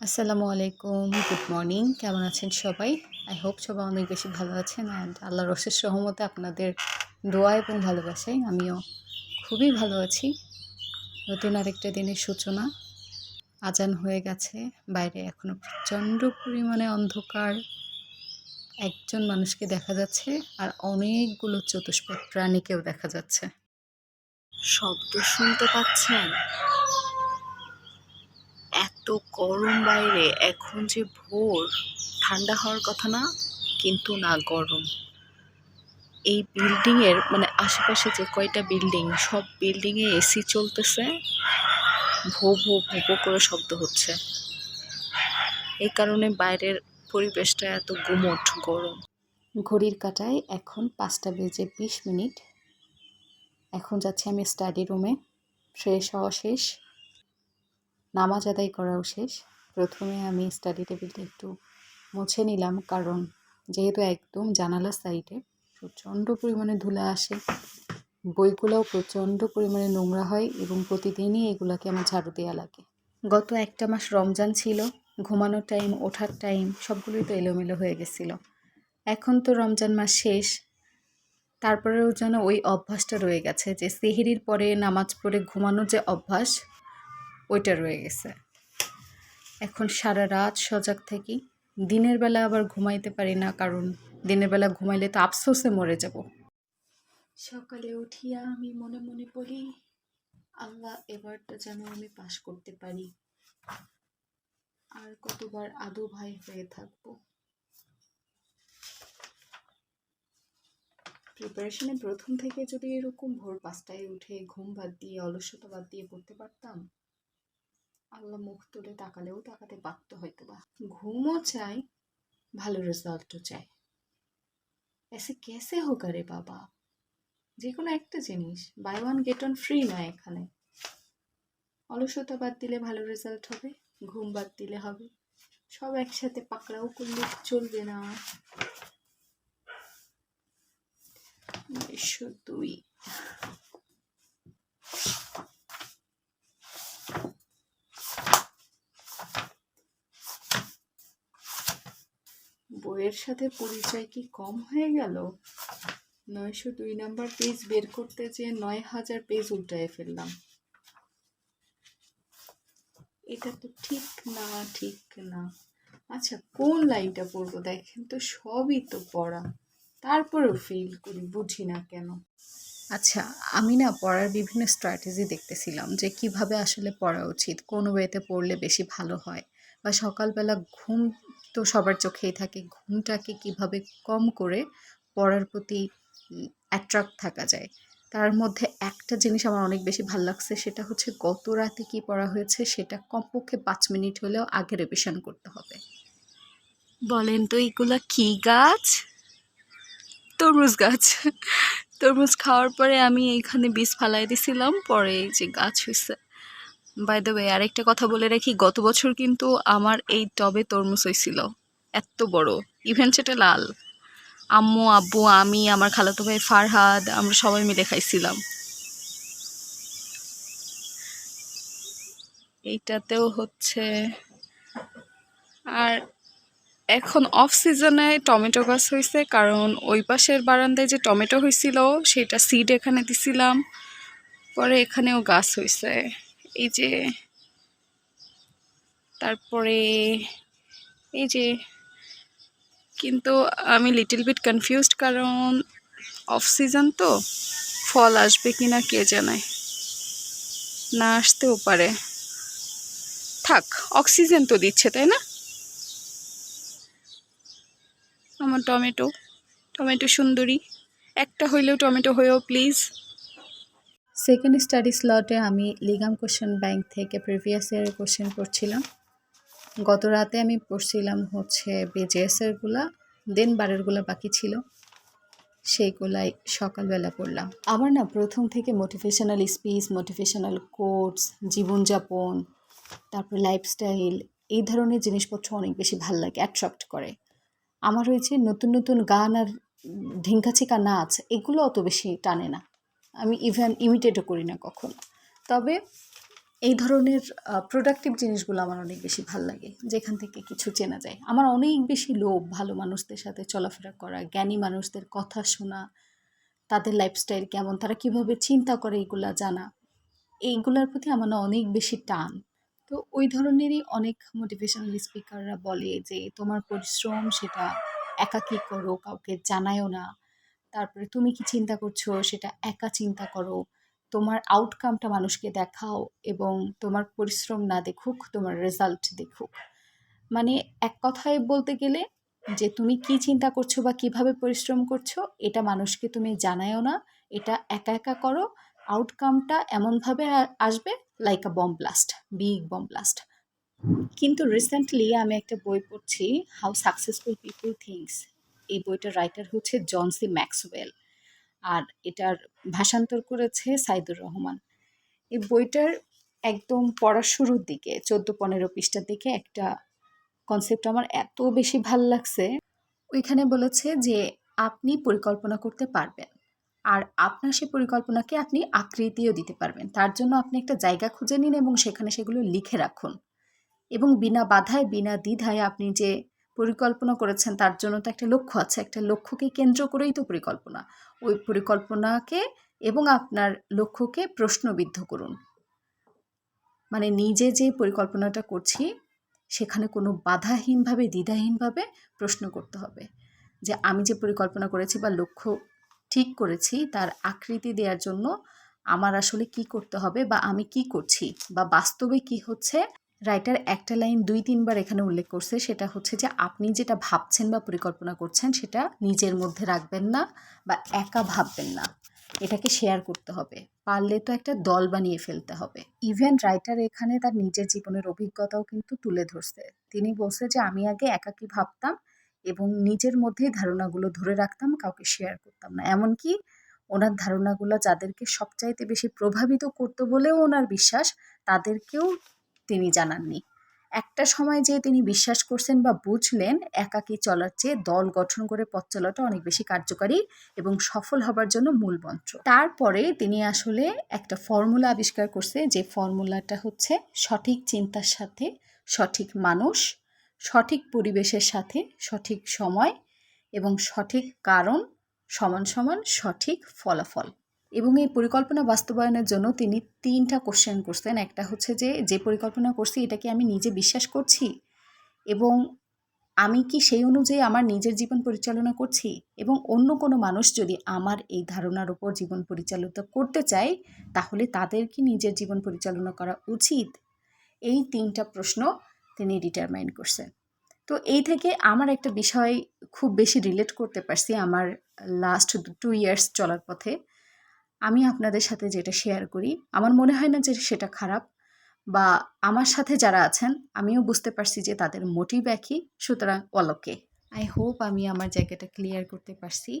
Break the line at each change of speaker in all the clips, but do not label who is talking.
আসসালামু আলাইকুম। Good morning কেমন আছেন সবাই? আই হোপ সবাই অনেক বেশি ভালো আছেন অ্যান্ড আল্লাহর অশেষ সহমতে আপনাদের দোয়া এবং ভালোবাসায় আমিও খুবই ভালো আছি। নতুন আরেকটা দিনের সূচনা আজান হয়ে গেছে। বাইরে এখনও প্রচণ্ড পরিমাণে অন্ধকার। একজন মানুষকে দেখা যাচ্ছে আর অনেকগুলো চতুষ্পদ প্রাণীকেও দেখা যাচ্ছে।
শব্দ শুনতে পাচ্ছেন? গরম বাইরে, এখন যে ভোর। ঠান্ডা হওয়ার কথা না, কিন্তু না গরম। এই বিল্ডিংয়ের মানে আশেপাশে যে কয়টা বিল্ডিং, সব বিল্ডিংয়ে এসি চলতেছে। ভো ভো ভো ভো করে শব্দ হচ্ছে। এই কারণে বাইরের পরিবেশটা এত গুমট, গরম।
ঘড়ির কাটায় এখন পাঁচটা বেজে বিশ মিনিট। এখন যাচ্ছি আমি স্টাডি রুমে ফ্রেশ হওয়া শেষ। নামাজ আদায় করাও শেষ। প্রথমে আমি স্টাডি টেবিলটা একটু মুছে নিলাম কারণ যেহেতু একদম জানালা সাইডে প্রচণ্ড পরিমাণে ধুলা আসে, বইগুলোও প্রচণ্ড পরিমাণে নোংরা হয় এবং প্রতিদিনই এগুলাকে আমার ঝাড়ু দেওয়া লাগে। গত একটা মাস রমজান ছিল, ঘুমানোর টাইম ওঠার টাইম সবগুলোই তো এলোমেলো হয়ে গেছিল। এখন তো রমজান মাস শেষ, তারপরেও যেন ওই অভ্যাসটা রয়ে গেছে যে সেহেরির পরে, নামাজ পড়ে ঘুমানোর যে অভ্যাস ওইটা রয়ে গেছে। এখন সারা রাত সজাগ থাকি। দিনের বেলা আবার ঘুমাইতে পারি না, কারণ দিনের বেলা ঘুমাইলে তো আফসোসে মরে যাব। সকালে উঠিয়া আমি মনে মনে বলি আল্লাহ এবারটা যেন আমি পাশ করতে পারি। আর কতবার আদু ভাই হয়ে থাকব। প্রিপারেশনে প্রথম থেকে যদি এরকম ভোর পাঁচটায় উঠে ঘুম বাদ দিয়ে, অলসতা বাদ দিয়ে পড়তে পারতাম আল্লাহ মুখ তুলে তাকালেও তাকাতে পারতো হয়তো বা ঘুমও চাই, ভালো রেজাল্টও চাই। এসে কেসে হোক আরে বাবা। যে কোনো একটা জিনিস buy one get one free না এখানে। অলসতা বাদ দিলে ভালো রেজাল্ট হবে, ঘুম বাদ দিলে হবে। সব একসাথে পাকড়াও করলে চলবে না। দুই। বইয়ের সাথে পরিচয় কি কম হয়ে গেল? নয়শো দুই নাম্বার পেজ বের করতে যে নয় হাজার পেজ উল্টায় ফেললাম। এটা তো ঠিক না ঠিক না। আচ্ছা কোন লাইনটা পড়ব? দেখেন তো, সবই তো পড়া। তারপরেও ফিল করি, বুঝি না কেন। আচ্ছা আমি না পড়ার বিভিন্ন স্ট্র্যাটেজি দেখতেছিলাম যে কীভাবে আসলে পড়া উচিত, কোন ওয়েতে পড়লে বেশি ভালো হয়, বা সকালবেলা ঘুম তো সবার চোখেই থাকে, ঘুমটাকে কীভাবে কম করে পড়ার প্রতি অ্যাট্রাক্ট থাকা যায়। তার মধ্যে একটা জিনিস আমার অনেক বেশি ভালো লাগছে, সেটা হচ্ছে গত রাতে কী পড়া হয়েছে, সেটা কমপক্ষে পাঁচ মিনিট হলেও আগে রিভিশন করতে হবে।
বলেন তো, এগুলা কি গাছ? তরমুজ গাছ। তরমুজ খাওয়ার পরে আমি এইখানে বীজ ফালাই দিছিলাম, পরে এই যে গাছ হয়েছে বাই দ্য ওয়ে আরেকটা কথা বলে রাখি, গত বছর কিন্তু আমার এই টবে তরমুজ হয়েছিল। এত বড়। ইভেন সেটা লাল। আম্মু, আব্বু, আমি, আমার খালাতো ভাই ফারহাদ, আমরা সবাই মিলে খাইছিলাম। এইটাতেও হচ্ছে আর এখন অফ সিজনে টমেটো গাছ হয়েছে, কারণ ওই পাশের বারান্দায় যে টমেটো হয়েছিল, সেটা সিড এখানে দিছিলাম, পরে এখানেও গাছ হয়েছে। এই যে তারপরে এই যে কিন্তু আমি লিটল বিট কনফিউজড কারণ অফ সিজন তো ফল আসবে কি না কে জানায় না আসতেও পারে। থাক অক্সিজেন তো দিচ্ছে, তাই না? আমার টমেটো টমেটো সুন্দরী। একটা হইলেও টমেটো হয়েও প্লিজ
সেকেন্ড স্টাডি স্লটে আমি লিগাম কোশ্চেন ব্যাংক থেকে প্রিভিয়াস ইয়ারের কোশ্চেন পড়ছিলাম গত রাতে আমি পড়ছিলাম হচ্ছে বিজেএসেরগুলা দেন বারেরগুলা বাকি ছিল। সেইগুলাই সকালবেলা পড়লাম। আমার না, প্রথম থেকে মোটিভেশনাল স্পিচ মোটিভেশনাল কোটস জীবনযাপন, তারপর লাইফস্টাইল এই ধরনের জিনিসপত্র অনেক বেশি ভালো লাগে অ্যাট্রাক্ট করে। আমার হয়েছে নতুন নতুন গান আর ঢিঙ্কাচিকা নাচ, এগুলো অত বেশি টানে না। আমি ইভেন ইমিটেটও করি না কখনো। তবে এই ধরনের প্রোডাক্টিভ জিনিসগুলো আমার অনেক বেশি ভালো লাগে, যেখান থেকে কিছু চেনা যায়। আমার অনেক বেশি লোভ ভালো মানুষদের সাথে চলাফেরা করা, জ্ঞানী মানুষদের কথা শোনা, তাদের লাইফস্টাইল কেমন, তারা কীভাবে চিন্তা করে এগুলা জানা, এইগুলার প্রতি আমার অনেক বেশি টান। তো ওই ধরনেরই অনেক মোটিভেশনাল স্পিকাররা বলে যে, তোমার পরিশ্রম সেটা একাকী করো, কাউকে জানায়ও না। তারপরে তুমি কি চিন্তা করছ সেটা একা চিন্তা করো। তোমার আউটকামটা মানুষকে দেখাও এবং তোমার পরিশ্রম না দেখুক, তোমার রেজাল্ট দেখুক। মানে এক কথায় বলতে গেলে যে তুমি কি চিন্তা করছ বা কীভাবে পরিশ্রম করছ, এটা মানুষকে তুমি জানায়ও না। এটা একা একা করো। আউটকামটা এমনভাবে আসবে like a bomb blast big bomb blast কিন্তু রিসেন্টলি আমি একটা বই পড়ছি হাউ সাকসেসফুল পিপল থিংস এই বইটার রাইটার হচ্ছে জনসি ম্যাক্সওয়েল আর এটার ভাষান্তর করেছে সাইদুর রহমান। এই বইটার একদম পড়ার শুরুর দিকে, চোদ্দ পনেরো পৃষ্ঠার দিকে একটা কনসেপ্ট আমার এত বেশি ভালো লাগছে। ওইখানে বলেছে যে আপনি পরিকল্পনা করতে পারবেন আর আপনার সেই পরিকল্পনাকে আপনি আকৃতিও দিতে পারবেন। তার জন্য আপনি একটা জায়গা খুঁজে নিন এবং সেখানে সেগুলো লিখে রাখুন। এবং বিনা বাধায়, বিনা দ্বিধায় আপনি যে পরিকল্পনা করেছেন, তার জন্য তো একটা লক্ষ্য আছে। একটা লক্ষ্যকে কেন্দ্র করেই তো পরিকল্পনা। ওই পরিকল্পনাকে এবং আপনার লক্ষ্যকে প্রশ্নবিদ্ধ করুন। মানে নিজে যে পরিকল্পনাটা করছি, সেখানে কোনো বাধাহীনভাবে, দ্বিধাহীনভাবে প্রশ্ন করতে হবে। যে আমি যে পরিকল্পনা করেছি বা লক্ষ্য ঠিক করেছি, তার আকৃতি দেওয়ার জন্য আমার আসলে কি করতে হবে বা আমি কি করছি বা বাস্তবে কি হচ্ছে রাইটার একটা লাইন দুই তিনবার এখানে উল্লেখ করছে, সেটা হচ্ছে যে আপনি যেটা ভাবছেন বা পরিকল্পনা করছেন সেটা নিজের মধ্যে রাখবেন না বা একা ভাববেন না। এটাকে শেয়ার করতে হবে। পারলে তো একটা দল বানিয়ে ফেলতে হবে। ইভেন রাইটার এখানে তার নিজের জীবনের অভিজ্ঞতাও কিন্তু তুলে ধরছে। তিনি বলছে যে, আমি আগে একাকী ভাবতাম এবং নিজের মধ্যেই ধারণাগুলো ধরে রাখতাম, কাউকে শেয়ার করতাম না। এমনকি ওনার ধারণাগুলো যাদেরকে সবচাইতে বেশি প্রভাবিত করতো বলেও ওনার বিশ্বাস, তাদেরকেও তিনি জানাননি। একটা সময় যে তিনি বিশ্বাস করছেন বা বুঝলেন, একাকী চলার চেয়ে দল গঠন করে পথ চলাটা অনেক বেশি কার্যকারী এবং সফল হবার জন্য মূল মন্ত্র। তারপরে তিনি আসলে একটা ফর্মুলা আবিষ্কার করছে যে ফর্মুলাটা হচ্ছে সঠিক চিন্তার সাথে সঠিক মানুষ, সঠিক পরিবেশের সাথে সঠিক সময় এবং সঠিক কারণ সমান সমান সঠিক ফলাফল। এবং এই পরিকল্পনা বাস্তবায়নের জন্য তিনি তিনটা কোশ্চেন করছেন। একটা হচ্ছে যে যে পরিকল্পনা করছি, এটা কি আমি নিজে বিশ্বাস করছি? এবং আমি কি সেই অনুযায়ী আমার নিজের জীবন পরিচালনা করছি? এবং অন্য কোনো মানুষ যদি আমার এই ধারণার উপর জীবন পরিচালিত করতে চায়, তাহলে তাদের কি নিজের জীবন পরিচালনা করা উচিত? এই তিনটা প্রশ্ন তিনি ডিটারমাইন করছেন। তো এই থেকে আমার একটা বিষয় খুব বেশি রিলেট করতে পারছি আমার লাস্ট টু ইয়ার্স চলার পথে। আমি আপনাদের সাথে যেটা শেয়ার করি, আমার মনে হয় না যে সেটা খারাপ বা আমার সাথে যারা আছেন, আমিও বুঝতে পারছি যে তাদের মোটিভ একই, সুতরাং অলকে আই হোপ আমি আমার জায়গাটা ক্লিয়ার করতে পারছি।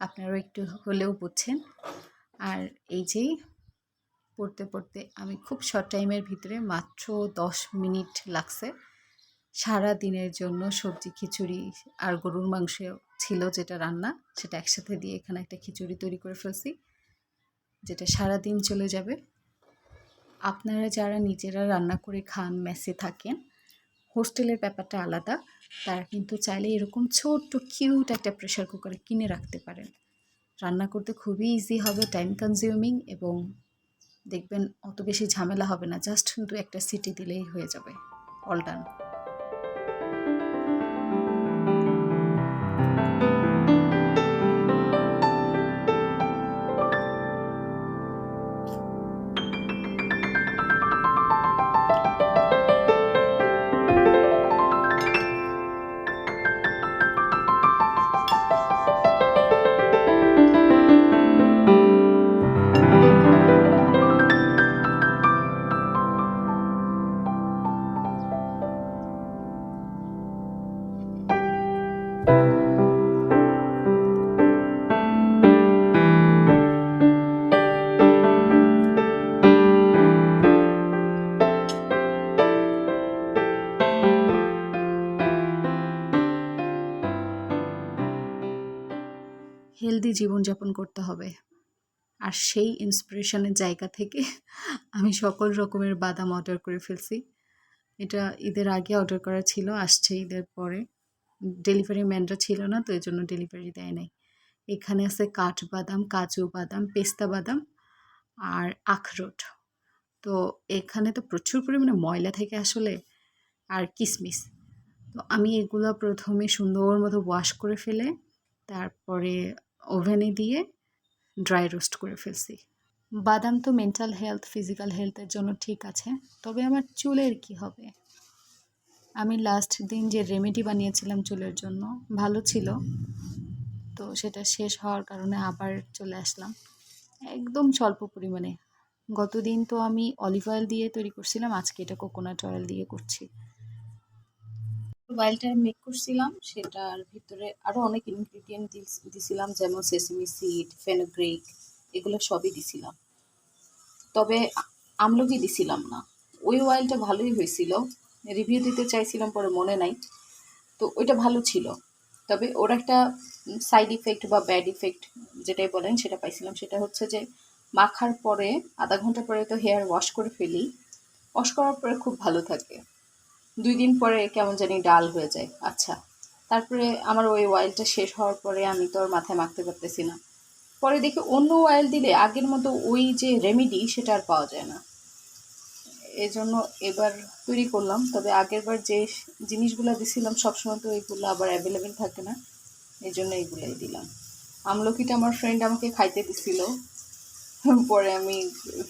আপনারাও একটু হলেও বুঝছেন। আর এই যে পড়তে পড়তে আমি খুব শর্ট টাইমের ভিতরে মাত্র দশ মিনিট লাগছে। সারা দিনের জন্য সবজি, খিচুড়ি আর গরুর মাংস ছিল যেটা রান্না, সেটা একসাথে দিয়ে এখানে একটা খিচুড়ি তৈরি করে ফেলছি। যেটা সারা দিন চলে যাবে। আপনারা যারা নিজেরা রান্না করে খান, মেসে থাকেন, হোস্টেলের ব্যাপারটা আলাদা, তারা কিন্তু চাইলে এরকম ছোট্ট, কিউট একটা প্রেশার কুকার কিনে রাখতে পারেন। রান্না করতে খুবই ইজি হবে টাইম কনজিউমিং এবং দেখবেন অত বেশি ঝামেলা হবে না জাস্ট দু একটা সিটি দিলেই হয়ে যাবে অল ডান হেলদি জীবনযাপন করতে হবে। আর সেই ইন্সপিরেশনের জায়গা থেকে আমি সকল রকমের বাদাম অর্ডার করে ফেলছি। এটা ঈদের আগে অর্ডার করা ছিল, আসছে ঈদের পরে। ডেলিভারি ম্যানরা ছিল না, তো এই জন্য ডেলিভারি দেয় নাই। এখানে আছে কাঠবাদাম কাজু বাদাম, পেস্তা বাদাম আর আখরোট। তো এখানে তো প্রচুর পরিমাণে ময়লা থেকে আসলে, আর কিসমিস। তো আমি এগুলো প্রথমে সুন্দর মতো ওয়াশ করে ফেলে, তারপরে ওভেনে দিয়ে ড্রাই রোস্ট করে ফেলছি। বাদাম তো মেন্টাল হেলথ, ফিজিক্যাল হেলথের জন্য ঠিক আছে, তবে আমার চুলের কি হবে? আমি লাস্ট দিন যে রেমেডি বানিয়েছিলাম চুলের জন্য, ভালো ছিল। তো সেটা শেষ হওয়ার কারণে আবার চলে আসলাম। একদম স্বল্প পরিমাণে। গতদিন তো আমি অলিভ অয়েল দিয়ে তৈরি করছিলাম, আজকে এটা কোকোনাট অয়েল দিয়ে করছি।
অয়েলটা মেক করছিলাম, সেটার ভিতরে আরও অনেক ইনগ্রিডিয়েন্ট দিছিলাম, যেমন সেসিমি সিড ফেনোগ্রিক এগুলো সবই দিছিলাম। তবে আমলকি দিছিলাম না। ওই অয়েলটা ভালোই হয়েছিল। রিভিউ দিতে চাইছিলাম পরে মনে নাই। তো ওইটা ভালো ছিল। তবে ওর একটা সাইড ইফেক্ট বা ব্যাড ইফেক্ট যেটাই বলেন, সেটা পাইছিলাম। সেটা হচ্ছে যে, মাখার পরে আধা ঘণ্টা পরে তো হেয়ার ওয়াশ করে ফেলি। ওয়াশ করার পরে খুব ভালো থাকে। দুই দিন পরে কেমন জানি ডাল হয়ে যায়। আচ্ছা তারপরে আমার ওই অয়েলটা শেষ হওয়ার পরে আমি তো আর মাথায় মাখতে পারতেছি না। পরে দেখি অন্য অয়েল দিলে আগের মতো ওই যে রেমেডি সেটা আর পাওয়া যায় না। এই জন্য এবার তৈরি করলাম, তবে আগেরবার যে জিনিসগুলো দিছিলাম সবসময় তো এইগুলো আবার অ্যাভেলেবেল থাকে না। এই জন্য এইগুলাই দিলাম। আমলকিটা আমার ফ্রেন্ড আমাকে খাইতে দিছিল। পরে আমি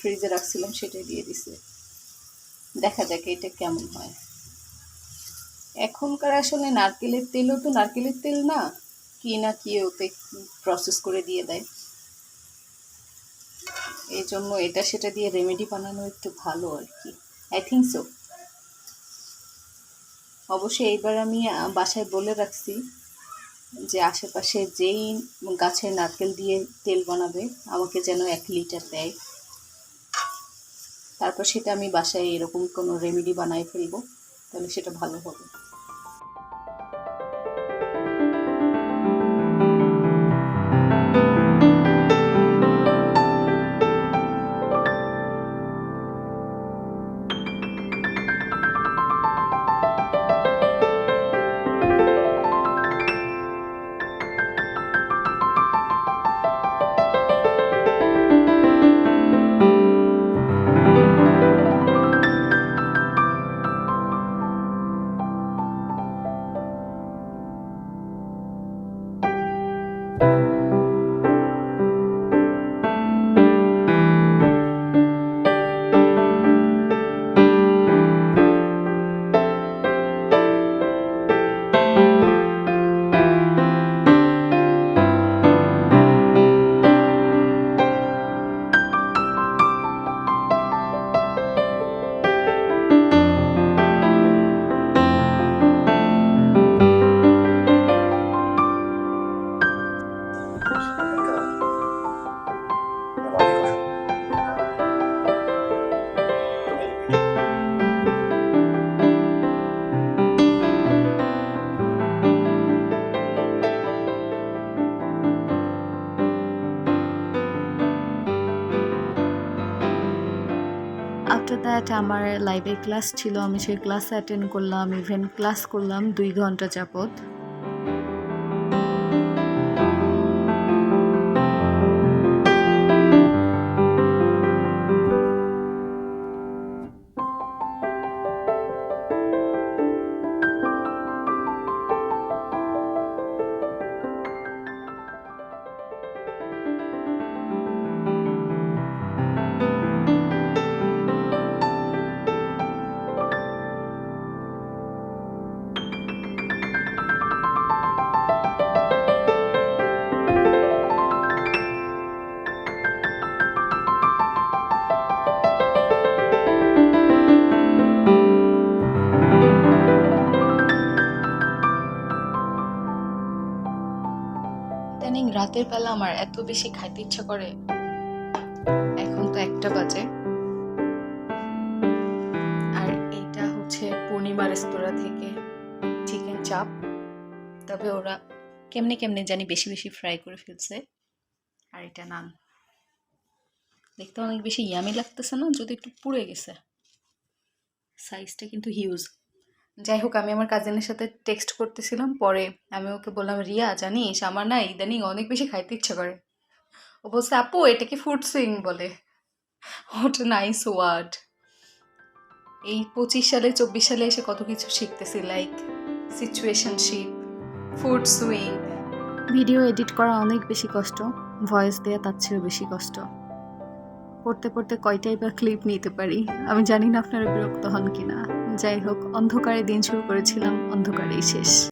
ফ্রিজে রাখছিলাম, সেটাই দিয়ে দিছে। দেখা যাক এটা কেমন হয়। এখনকার আসলে নারকেলের তেলও তো নারকেলের তেল না। কি না কি ওতে প্রসেস করে দিয়ে দেয়। এই জন্য এটা সেটা দিয়ে রেমেডি বানানো একটু ভালো আর কি। আই থিঙ্ক সো অবশ্যই এইবার আমি বাসায় বলে রাখছি যে আশেপাশে যেই গাছের নারকেল দিয়ে তেল বানাবে, আমাকে যেন এক লিটার দেয়। তারপর সেটা আমি বাসায় এরকম কোনো রেমেডি বানাই ফেলব, তাহলে সেটা ভালো হবে।
দ্যাট আমার লাইভে ক্লাস ছিল, আমি সেই ক্লাস অ্যাটেন্ড করলাম ইভেন ক্লাস করলাম, দুই ঘণ্টা যাবত ইদানিং রাতের বেলা আমার এত বেশি খাইতে ইচ্ছা করে। এখন তো একটা বাজে। আর এটা হচ্ছে পূর্ণিমা রেস্তোরাঁ থেকে চিকেন চাপ তবে ওরা কেমনে কেমনে জানি বেশি বেশি ফ্রাই করে ফেলছে। আর এটা নান। দেখতে অনেক বেশি ইয়ামি লাগতেছে না? যদি একটু পুড়ে গেছে। সাইজটা কিন্তু হিউজ যাই হোক, আমি আমার কাজিনের সাথে টেক্সট করতেছিলাম, পরে আমি ওকে বললাম, রিয়া, জানিস, আমার না ইদানিং অনেক বেশি খাইতে ইচ্ছা করে। ও বলছে, আপু এটাকে ফুড সুইং বলে। হোয়াট নাইস ওয়ার্ড এই পঁচিশ সালে, চব্বিশ সালে এসে কত কিছু শিখতেছি like situationship food swing video edit করা অনেক বেশি কষ্ট ভয়েস দেওয়া তার চেয়েও বেশি কষ্ট। পড়তে পড়তে কয়টাই বা ক্লিপ নিতে পারি? আমি জানি না আপনারা বিরক্ত হন কিনা। যাই হোক অন্ধকারে দিন শুরু করেছিলাম অন্ধকারেই শেষ।